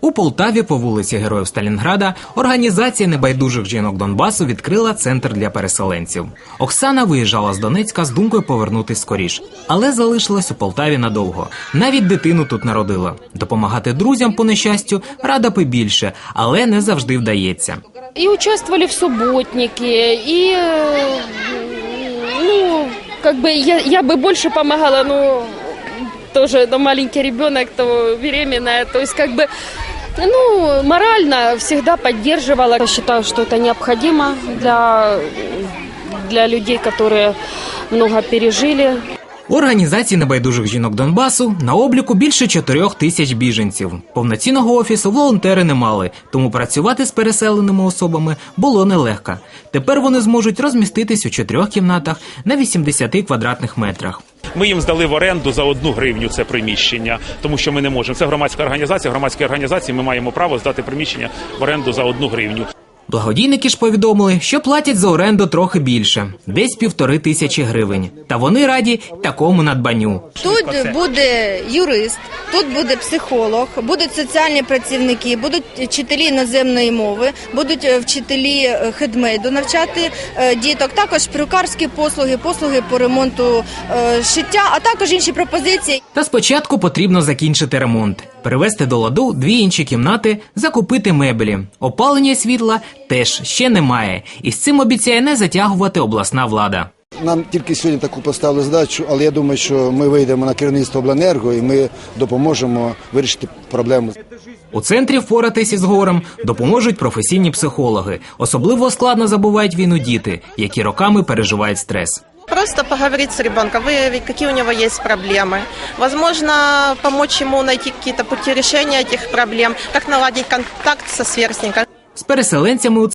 У Полтаві по вулиці Героїв Сталінграда організація небайдужих жінок Донбасу відкрила центр для переселенців. Оксана виїжджала з Донецька з думкою повернутись скоріш, але залишилась у Полтаві надовго. Навіть дитину тут народила. Допомагати друзям по нещастю рада би більше, але не завжди вдається. И участвовали в субботнике, и, э, ну, как бы я, я бы больше помогала, ну, тоже ну, маленький ребенок, то беременная, то есть как бы, ну, морально всегда поддерживала. Я считаю, что это необходимо для, для людей, которые много пережили. У організації небайдужих жінок Донбасу на обліку більше чотирьох тисяч біженців. Повноцінного офісу волонтери не мали, тому працювати з переселеними особами було нелегко. Тепер вони зможуть розміститись у чотирьох кімнатах на 80 квадратних метрах. Ми їм здали в оренду за одну гривню це приміщення, тому що ми не можемо. Це громадська організація. Громадські організації ми маємо право здати приміщення в оренду за одну гривню. Благодійники ж повідомили, що платять за оренду трохи більше, десь півтори тисячі гривень. Та вони раді такому надбанню. Тут буде юрист, тут буде психолог, будуть соціальні працівники, будуть вчителі іноземної мови, будуть е, вчителі е, хедмейду навчати е, діток. Також перукарські послуги, послуги по ремонту шиття, а також інші пропозиції. Та спочатку потрібно закінчити ремонт, привести до ладу дві інші кімнати, закупити меблі. Опалення світла теж ще немає, і з цим обіцяє не затягувати обласна влада. Нам тільки сьогодні таку поставили задачу, але я думаю, що ми вийдемо на керівництво обленерго і ми допоможемо вирішити проблему. У центрі впоратись із горем допоможуть професійні психологи. Особливо складно забувають війну діти, які роками переживають стрес. Просто поговорить с ребенком, выявить, какие у него есть проблемы. Возможно, помочь ему найти какие-то пути решения этих проблем, как наладить контакт со сверстником. З переселенцями у